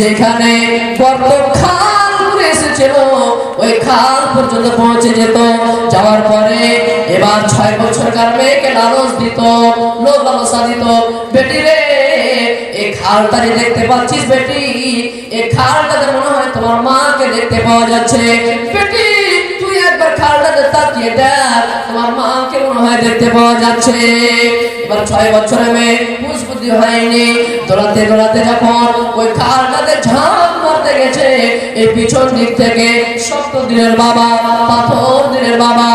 যেখানে খাল এসেছিল, ওই খাল পর্যন্ত পৌঁছে যেত। যাওয়ার পরে এবার ছয় বছরকার মেয়েকে লালস দিত লোক লালসা দিত। বেটি রে এই খালটারে দেখতে পাচ্ছিস বেটি এই খালটাতে মনে হয় তোমার মাকে দেখতে পাওয়া যাচ্ছে। বেটি! পিছন দিক থেকে শক্ত দিনের বাবা পাথর দিনের বাবা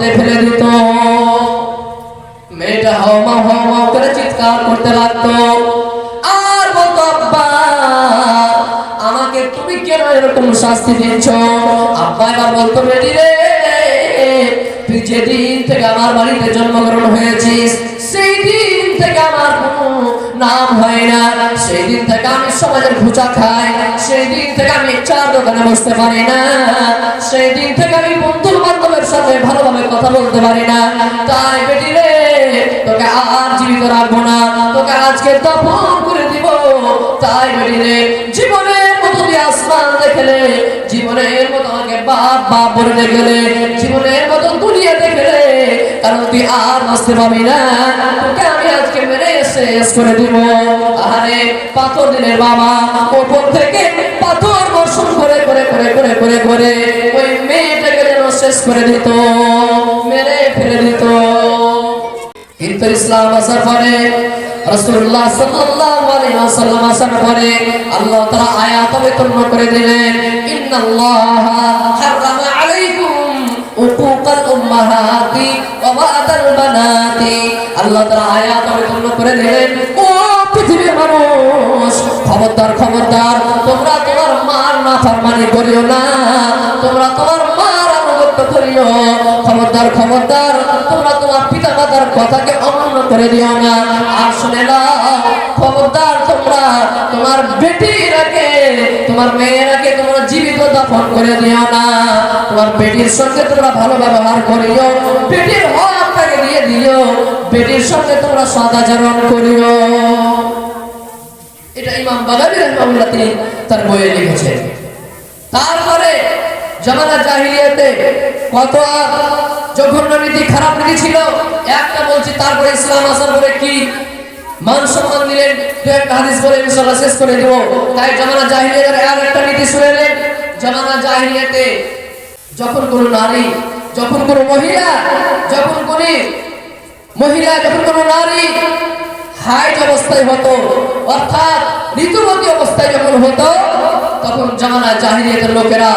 দিয়ে ফেলে দিত। মেয়েটা হাওমা হাওমা করে চিৎকার করতে লাগতো। এরকম শাস্তি দিচ্ছ আব্বা এবার বলতো বেটি রে, তুই যেদিন থেকে আমার বাড়িতে জন্মগ্রহণ হয়েছিস সেই দিন থেকে আমার নাম হয় না। থেকে আমি সমাজের খাই থেকে আমি চার দোকানে বসতে পারি না থেকে আমি বন্ধু বান্ধবের সাথে ভালোভাবে কথা বলতে পারি না। তাই বেটি রে, তোকে আর জীবিত রাখব না, তোকে আজকে দফন করে দিব। তাই বেটি রে জীবনের আসমান দেখলে, জীবনের মতো বাপ বাপ বলে দেখলে, জীবনের মতো দুনিয়া দেখলে, কারণ তুই আর না। তোকে আমি আজকে মেরে শেষ করে দিব। আরে পাথর দিনের বাবা থেকে পাথর বর্ষণ করে করে করে করে করে করে, ওই মেয়েটাকে যেন শেষ করে দিত, মেরে ফেলে দিত। কিন্তু ইসলাম আসার পরে রাসূলুল্লাহ সাল্লাল্লাহু ওয়াসাল্লাম আসার পরে আল্লাহ আয়াত করে দিলেন খবরদার খবরদার, তোমরা তোমার মার নাফরমানি করিও না, তোমরা তোমার মার আনুগত্য করিও। খবরদার খবরদার, তোমরা তোমার পিতা মাতার কথাকে অমান্য করে দিও না। আর শুনে তোমার তোমার তোমরা করে দিও না। তোমার সঙ্গে তোমরা ভালো ব্যবহার দিও সঙ্গে তোমরা করিও। এটা তার তারপরে জামানা জাহিলিয়াতে কত জঘন্য নীতি, খারাপ নীতি ছিল, একটা বলছি, তারপরে ইসলাম আসার পরে কি? মান সম্মান শেষ করে তাই যখন কোনো নারী, যখন কোনো মহিলা, যখন মহিলা, যখন কোনো নারী হাইট অবস্থায় হতো, অর্থাৎ ঋতুমতী অবস্থায় যখন হতো, তখন জামানা জাহিরিয়াতের লোকেরা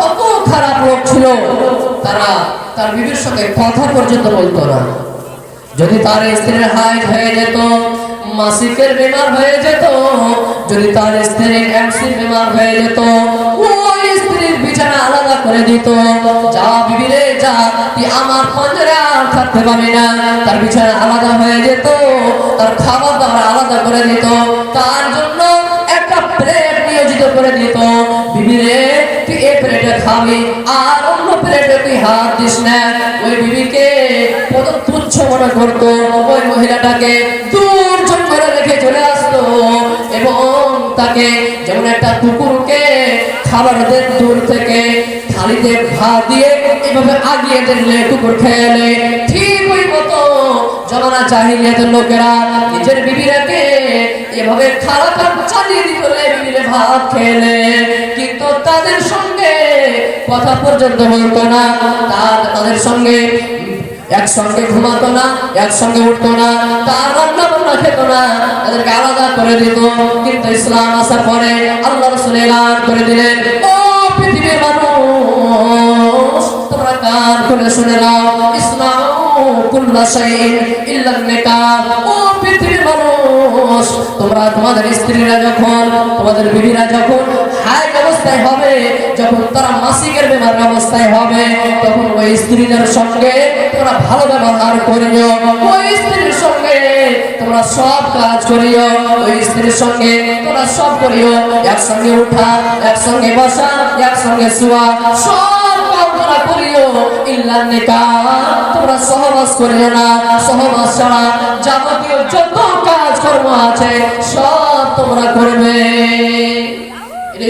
কত খারাপ লোক ছিল, তারা তার বিবির সঙ্গে কথা পর্যন্ত বলতো না। যদি তার স্ত্রীর হাইট হয়ে যেত মাসিকের বেমার হয়ে যেত, যদি তার স্ত্রীর এমসির বেমার হয়ে যেত, ওই স্ত্রীর বিছানা আলাদা করে দিত। যা বিবিরে যা তুই আমার পঞ্জরে থাকতে পারবি না। তার বিছানা আলাদা হয়ে যেত, তার খাবার দাবার আলাদা করে দিত। তার জন্য একটা প্লেট নিয়োজিত করে দিত। বিবিরে তুই এই প্লেটে খাবি, আর প্লেটে তুই হাত দিস না। ওই বিবিকে কত মনে করতো। ওই মহিলাটাকে দূর করে রেখে চলে আসতো এবং তাকে যেমন একটা কুকুরকে খাবার দেন দূর থেকে, থালিতে ভাত দিয়ে এভাবে আগিয়ে দিলে কুকুর খেলে। ঠিক ওই মতো জমানা চাহিলিয়াতের লোকেরা নিজের বিবিরাকে এভাবে খারাপ চালিয়ে দিত ভাত খেলে। কিন্তু তাদের সঙ্গে কথা পর্যন্ত বলতো না, তার তাদের সঙ্গে একসঙ্গে ঘুমাতো না, একসঙ্গে উঠতো না, তার রান্না বান্না খেত না, তাদেরকে আলাদা করে দিত। কিন্তু ইসলাম আসার পরে আল্লাহ রসুল এলান করে দিলেন, ও পৃথিবীর মানুষ, তোমরা কান করে শুনে নাও? ইসলাম কুল্লা শাইইন ইল্লা নিকাহ। ও পৃথিবীর মানুষ, তোমরা তোমাদের স্ত্রীরা যখন, তোমাদের বিবিরা যখন হাই অবস্থায় হবে, যখন তারা মাসিকের বেমার অবস্থায় হবে, তখন ওই স্ত্রীদের সঙ্গে তোমরা ভালো ব্যবহার করিও। ওই স্ত্রীর সঙ্গে তোমরা সব কাজ করিও। ওই স্ত্রীর সঙ্গে তোমরা সব করিও। একসঙ্গে উঠা, একসঙ্গে বসা, একসঙ্গে শোয়া, সব কাজ তোমরা করিও। ইল্লা তোমরা সহবাস করিও না, সহবাস ছাড়া যাবতীয় যত কাজ কর্ম আছে, সব তোমরা করবে।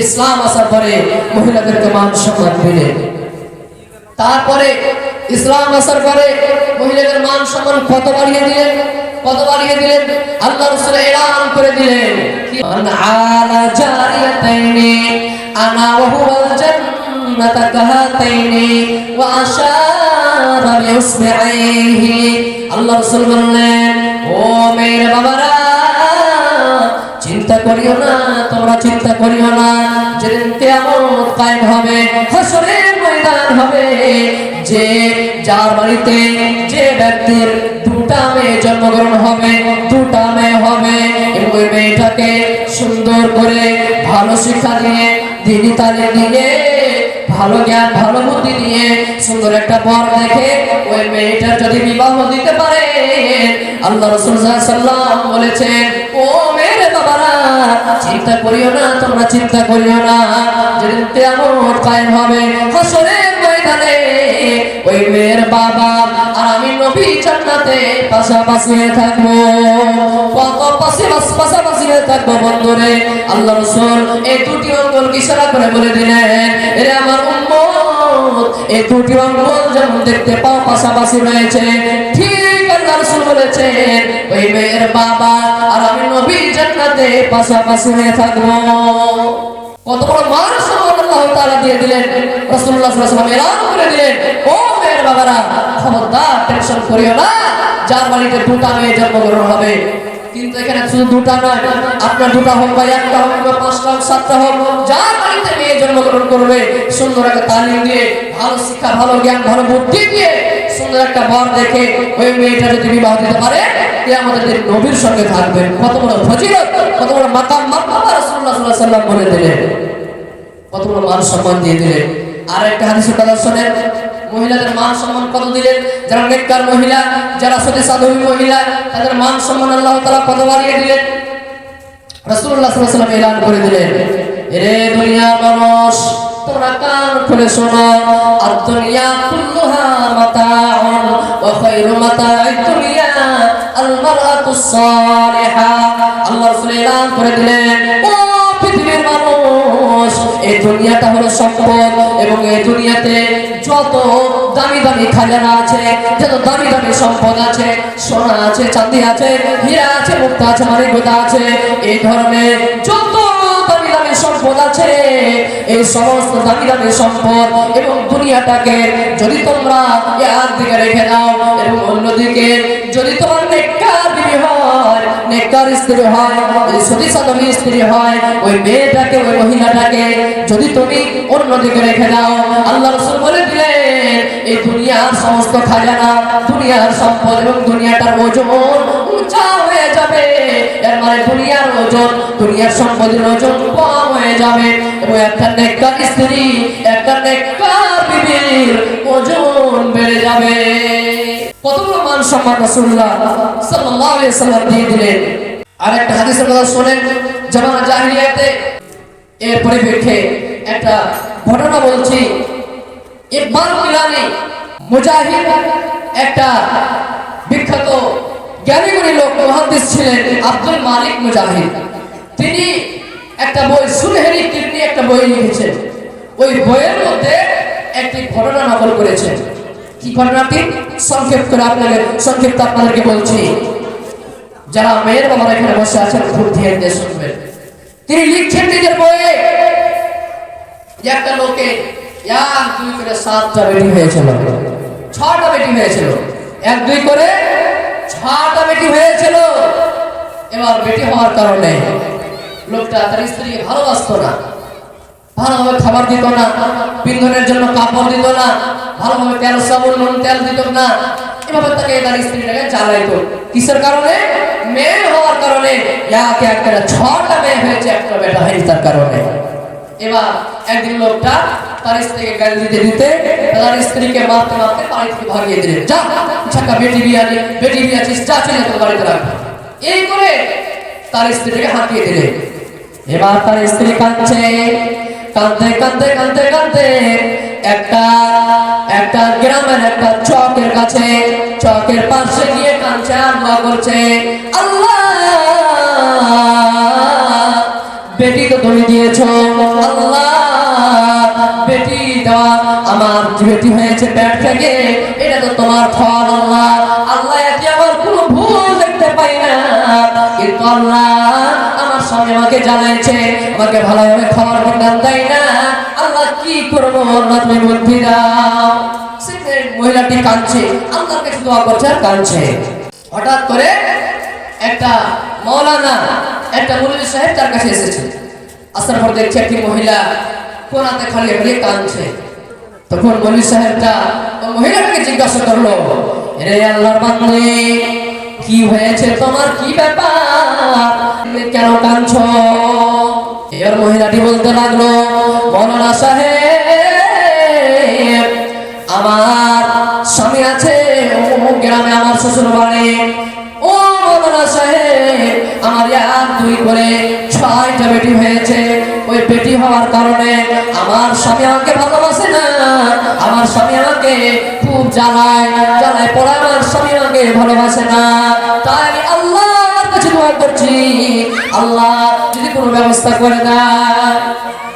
ইসলাম আসার পরে মহিলাদেরকে মান সম্মান দিলেন তারপরে ইসলাম আসার পরে মহিলাদের মান সম্মান কত বাড়িয়ে দিলেন? কত বাড়িয়ে দিলেন? আল্লাহ রসুল এলান করে দিলেন। আলা জারিয়াতাইনি, আনা ওয়া কাহাতাইনি, ওয়া আল্লাহ রসুল বললেন, ও মেয়ের বাবারা, চিন্তা করিও না। তোমরা চিন্তা করিও না। যেদিন কিয়ামত কায়েম হবে হাসরের ময়দান হবে। যে, যার বাড়িতে যে ব্যক্তির দুটা মেয়ে জন্মগ্রহণ হবে, দুটা মেয়ে হবে, এবং ওই মেয়েটাকে সুন্দর করে ভালো শিক্ষা দিয়ে দিদি তালে দিয়ে ভালো জ্ঞান, ভালো বুদ্ধি দিয়ে সুন্দর একটা বর দেখে ওই মেয়েটার যদি বিবাহ দিতে পারে, আল্লাহ রসুল সাল্লাম বলেছেন, ও চিন্তা করিও না, তোমরা চিন্তা করিও না। যেদিন কিয়ামত কায়েম হবে, হাসরের ময়দানে ওই মেয়ের বাবা আর আমি নবী জান্নাতে পাশাপাশি থাকব। করে বলে এরে আমার যেমন দেখতে পাও, পাশাপাশি রয়েছে, ঠিক বলেছেন, ওই বাবা আর আমি নবী জান্নাতে পাশাপাশি হয়ে থাকব। কত বড় আল্লাহ তাআলা দিয়ে দিলেন। রাসূলুল্লাহ সাল্লাল্লাহু আলাইহি করে দিলেন, ও মেয়ের বাবারা, খবরদার, টেনশন করিও না, যার বাড়িতে দুটা মেয়ে জন্মগ্রহণ হবে। কিন্তু এখানে শুধু দুটা নয়, আপনার দুটা হোক বা একটা হোক বা পাঁচটা হোক, সাতটা হোক, যার বাড়িতে মেয়ে জন্মগ্রহণ করবে, সুন্দর একটা তালিম দিয়ে, ভালো শিক্ষা, ভালো জ্ঞান, ভালো বুদ্ধি দিয়ে সুন্দর একটা বর দেখে ওই মেয়েটা যদি বিবাহ দিতে পারে এ আমাদের নবীর সঙ্গে থাকবে। কত বড় ফজিলত, কত বড় মাকাম মাকাম রাসূলুল্লাহ সাল্লাল্লাহু আলাইহি ওয়াসাল্লাম বলে দিলেন কত বড় মান সম্মান দিয়ে দিলেন আর একটা হাদিসের কথা শোনেন, মহিলাদের মান সম্মান কত দিলেন যারা নেককার মহিলা, যারা সতী সাধবী মহিলা, তাদের মান সম্মান আল্লাহ তাআলা কত বাড়িয়ে দিলেন? রাসূলুল্লাহ সাল্লাল্লাহু আলাইহি ওয়াসাল্লাম এলান করে দিলেন রে দুনিয়ার মানুষ দুনিয়াটা হলো সম্পদ এবং এই দুনিয়াতে যত দামি দামি খাজানা আছে, যত দামি দামি সম্পদ আছে, সোনা আছে, চাঁদি আছে, হীরা আছে, মুক্তা আছে মানিকতা আছে, এই ধরনের যত দামি দামি সম্পদ আছে। এই সমস্ত দামি দামি সম্পদ এবং দুনিয়াটাকে যদি তোমরা একদিকে রেখে দাও এবং অন্যদিকে যদি তোমার যদি তুমি অন্যদিকে রেখে দাও, আল্লাহ রসুল বলে দিলেন, এই দুনিয়ার সমস্ত খাজানা, দুনিয়ার সম্পদ এবং দুনিয়াটার ওজন উঁচা হয়ে যাবে। এর মানে দুনিয়ার ওজন দুনিয়ার সম্পদের ওজন কম হয়ে যাবে। এবং একটা নেককার স্ত্রী, একটা নেককার ওজন বেড়ে যাবে। কতগুলো মান সম্মান রাসূলুল্লাহ সাল্লাল্লাহু আলাইহি সাল্লাম দিয়ে দিলেন। আর একটা হাদিসের কথা শুনেন, জামানা জাহিলিয়াতে এর পরিপ্রেক্ষে একটা ঘটনা বলছি। ইকবাল কিলানি মুজাহিদ একটা বিখ্যাত জ্ঞানীগুণী লোক মুহাদ্দিস ছিলেন আব্দুল মালিক মুজাহিদ। তিনি একটা বই সুরহেরি কিরনি একটা বই লিখেছেন। ওই বইয়ের মধ্যে একটি ঘটনা নকল করেছেন। কি ঘটনাটি সংক্ষেপ করে আপনাদের সংক্ষিপ্ত আপনাদেরকে বলছি। যারা মেয়ের বাবারা এখানে বসে আছেন, খুব দিয়ে শুনবেন। তিনি লিখছেন নিজের বইয়ে, একটা লোকে এক, দুই করে সাতটা বেটি হয়েছিল। ছটা বেটি হয়েছিল। এক, দুই করে ছটা বেটি হয়েছিল। এবার বেটি হওয়ার কারণে লোকটা তার স্ত্রীকে ভালোবাসতো না। ভালোভাবে খাবার দিত না, পিন্ধনের জন্য কাপড় দিত না, ভালোভাবে তেল, সাবুন, নুন, তেল দিত না। এভাবে তাকে তার স্ত্রীটাকে জ্বালাইতো। কিসের কারণে? মেয়ে হওয়ার কারণে। এক এক করে ছটা মেয়ে হয়েছে একটা বেটা হয়েছে তার কারণে। এবার একদিন লোকটা তার স্ত্রীকে গালি দিতে দিতে তার স্ত্রীকে মারতে মারতে বাড়ি থেকে ভাগিয়ে দিলেন যা ছাকা বেটি বিয়ানি বেটি বিয়াছিস, যা চলে তোর বাড়িতে রাখবে এই করে তার স্ত্রীকে হাঁকিয়ে দিলেন এবার তার স্ত্রী কাঁদছে কাঁদতে কাঁদতে কাঁদতে কাঁদতে একটা একটা গ্রামের একটা চকের কাছে, চকের পাশে গিয়ে কাঁদছে আর দোয়া করছে। আল্লাহ! বেটি তো তুমি দিয়েছ। আল্লাহ! বেটি দেওয়া আমার বেটি হয়েছে পেট থেকে, এটা তো তোমার ফল, আল্লাহ। আল্লাহ এতে আমার কোনো ভুল দেখতে পাই না। কিন্তু আল্লাহ স্বামী আমাকে জানাইছে, আমাকে ভালোভাবে খাবার বিধান দেয় না। আল্লাহ কি করব তুমি বুদ্ধি মহিলাটি কাঁদছে দোয়া করছে আর কাঁদছে। হঠাৎ করে একটা মৌলানা একটা মুরব্বী সাহেব তার কাছে এসেছে। আসার পর দেখছে একটি মহিলা কোনাতে খালি খালি কাঁদছে। তখন মৌলী সাহেবটা মহিলাটাকে জিজ্ঞাসা করল রে আল্লাহর বান্দে কি হয়েছে? তোমার কি ব্যাপার? কেন কাঁদছ? এর মহিলাটি বলতে লাগল, মৌলানা সাহেব, আমার স্বামী আছে গ্রামে আমার শ্বশুর বাড়ি ও মৌলানা সাহেব আমার এক দুই করে ছয়টা বেটি হয়েছে। ওই বেটি হওয়ার কারণে আমার স্বামী আমাকে ভালোবাসে না। আমার স্বামী আমাকে খুব জ্বালায়। জ্বালায় পড়ে আমার স্বামী আমাকে ভালোবাসে না। তাই আমি আল্লাহর কাছে দোয়া করছি। আল্লাহ যদি কোনো ব্যবস্থা করে দেয়।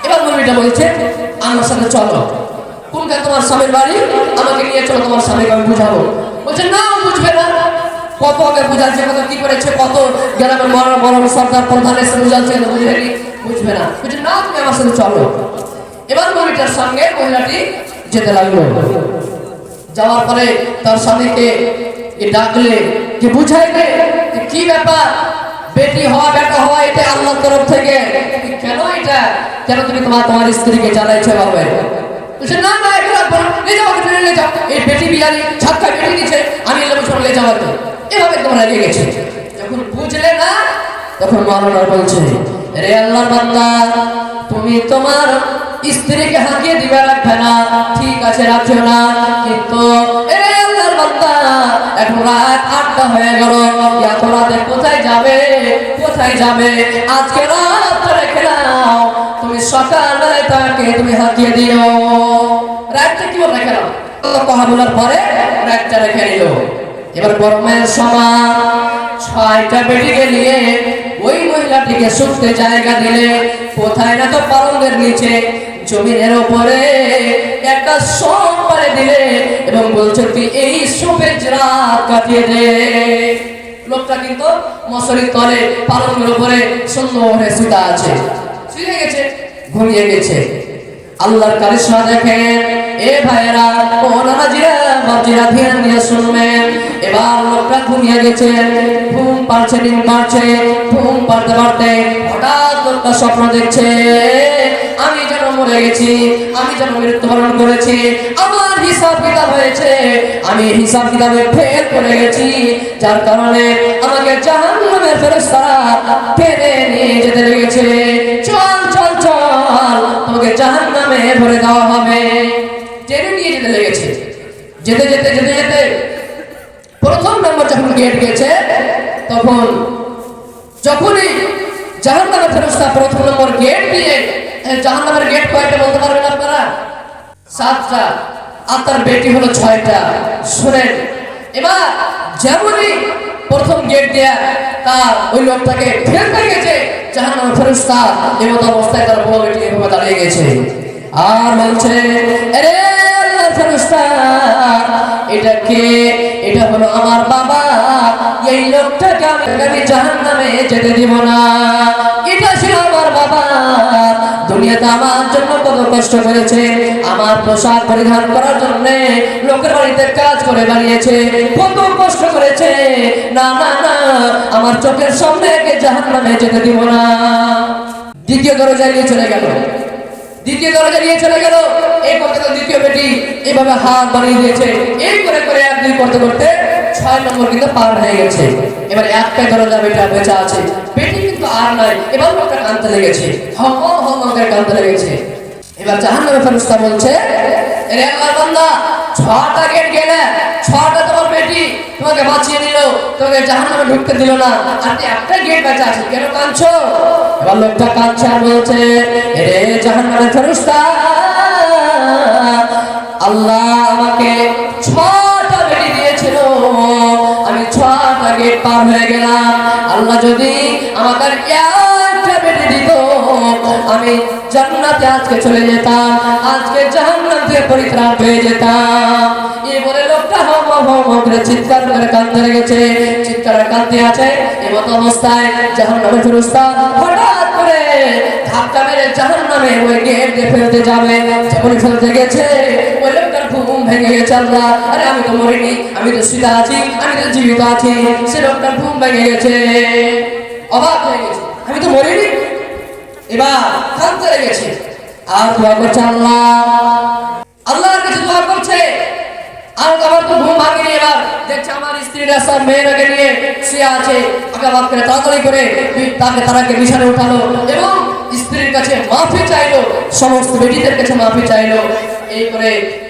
এবার মুরগিটা বলছে, আমার সাথে চলো। কোনখানে তোমার স্বামীর বাড়ি? আমাকে নিয়ে চলো, তোমার স্বামীকে আমি বুঝাবো। বলছে, না, বুঝবে না। কত বুঝাচ্ছে, কত কি করেছে, কত গ্রামের বড় বড় সরকার প্রধান এসে বুঝাচ্ছে বুঝবে নি বুঝবে না। বলছে না তুমি আমার সাথে চলো। এবার মহিলাটার সঙ্গে মহিলাটি যেতে লাগল। যাওয়ার পরে তার স্বামীকে ডাকলে, যে বুঝাইলে কি ব্যাপার? বেটি হওয়া, বেটা হওয়া এটা আল্লাহর তরফ থেকে। কেন এটা? কেন তুমি তোমার তোমার স্ত্রীকে জ্বালাইছো ভাবে বলছে না না এই বেটি বিয়ারি ছাক্কা বেটি নিচে আমি এলে বছর নিয়ে যাওয়ার এভাবে তোমরা লেগে গেছে। যখন বুঝলে না, তখন মাওলানা বলছে, রে আল্লাহর বান্দা, তুমি তোমার স্ত্রীকে হাঁকিয়ে দিবে রাখবে না। ঠিক আছে রাখছো না। কিন্তু এখন রাত আটটা হয়ে গেল। এত কোথায় যাবে? কোথায় যাবে? আজকে রাত রেখে নাও তুমি সকালবেলায় তাকে তুমি হাঁকিয়ে দিও। রাতটা কি বলে রেখে নাও কথা বলার পরে রাতটা রেখে নিল এবার গরমের সময় ছয়টা বেটিকে নিয়ে ওই মহিলাটিকে শুকতে জায়গা দিলে কোথায় না তো পালঙ্গের নিচে, জমিনের উপরে একটা সোপ পারে দিলে এবং বলছে, তুই এই সোপে রাত কাটিয়ে দে। লোকটা কিন্তু মশারির তলে পালঙ্গের উপরে সুন্দর সুতা আছে। শুয়ে গেছে, ঘুমিয়ে গেছে। আল্লাহর কারিশমা দেখেন, এ ভাইরা ও আমি যেন মরে গেছি, আমি যেন মৃত্যুবরণ করেছি, আমার হিসাব কিতাব হয়েছে, আমি হিসাব কিতাবে ফেল করে গেছি। যার কারণে আমাকে জাহান্নামের ফেরেশতারা টেনে নিয়ে যেতে লেগেছে। চল চল চল, তোমাকে জাহান্নামে ভরে দেওয়া হবে। টেনে নিয়ে যেতে লেগেছে। যেতে যেতে যেতে যেতে। প্রথম নম্বর যখন গেট গেছে, তখন যখনই জাহান্নামের ফেরস্তা প্রথম নম্বর গেট দিয়ে জাহান্নামের গেট কয়টা বলতে পারবেন আপনারা? সাতটা। আর তার বেটি হলো ছয়টা। শুনেন, এবার যেমনই প্রথম গেট দেয়া, তার ওই লোকটাকে ফেলতে গেছে, জাহান্নামের ফেরস্তা এমত অবস্থায় তার বড় বেটি এভাবে দাঁড়িয়ে গেছে। আর বলছে আরে আমার পোশাক পরিধান করার জন্য লোকের বাড়িতে কাজ করে বানিয়েছে। কত কষ্ট করেছে। না না না, আমার চোখের সামনে একে জাহান্নামে যেতে দিব না। দ্বিতীয় দরজায় চলে গেল। দ্বিতীয় দরজা নিয়ে চলে গেল। এই করতে দ্বিতীয় বেটি এইভাবে হাত বানিয়ে দিয়েছে। এই করে করে এক দুই করতে করতে ছয় নম্বর কিন্তু পার হয়ে গেছে। এবার একটা দরজা বেটা বেঁচে আছে। বেটি কিন্তু আর নাই। এবার লোকটা কানতে লেগেছে। হম হম করে কানতে লেগেছে। এবার জাহান্নামে ফেরেশতা বলছে রে আল্লাহর বান্দা, ছটা গেট গেলে, ছটা তোমার তোমাকে বাঁচিয়ে দিল তোমাকে জাহান্নামে ঢুকতে দিল না। আর একটা গেট বেঁচে আছে কেন কাঁদছো? এবার লোকটা কাঁদছে আর বলছে রে জাহান্নামে ফেরেশতা, আল্লাহ আমাকে ছটা বেটি দিয়েছিল। আমি ছটা গেট পার হয়ে গেলাম। আল্লাহ যদি আমাকে একটা বেটি দিত, আমি জান্নাতে আজকে চলে যেতাম, আজকে জাহান্নাম থেকে পরিত্রাণ পেয়ে যেতাম। এই বলে লোকটা হম হম হম করে চিৎকার করে কান্দতে লেগেছে চিৎকার কান্দতে আছে। এমত অবস্থায় জাহান্নামে ফেরস্তা হঠাৎ করে ধাক্কা মেরে জাহান্নামে ওই গেট দিয়ে ফেলতে যাবে। যখন ফেলতে গেছে, ওই লোকটার ঘুম ভেঙে গেছে আল্লাহ। আরে আমি তো মরিনি, আমি তো সুতা আছি, আমি তো জীবিত আছি। সে লোকটার ঘুম ভেঙে গেছে। অবাক হয়ে গেছে। আমি তো মরিনি। এবার কাঁদতে লেগেছে আর দোয়া করছে আল্লাহ। আল্লাহর কাছে দোয়া করছে। আর আমার তো ঘুম ভাঙেনি এবার। দেখছে আমার স্ত্রীরা সব মেয়েরাকে নিয়ে শুয়ে আছে। আগে তাড়াতাড়ি করে তাকে তারাকে বিছানে উঠালো এবং স্ত্রীর কাছে মাফি চাইলো, সমস্ত বেটিদের কাছে মাফি চাইলো। এই করে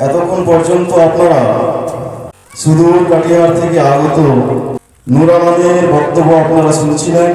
এতক্ষণ পর্যন্ত আপনারা সুদূর কাটিয়ার থেকে আগত নূর আলমের বক্তব্য আপনারা শুনছিলেন।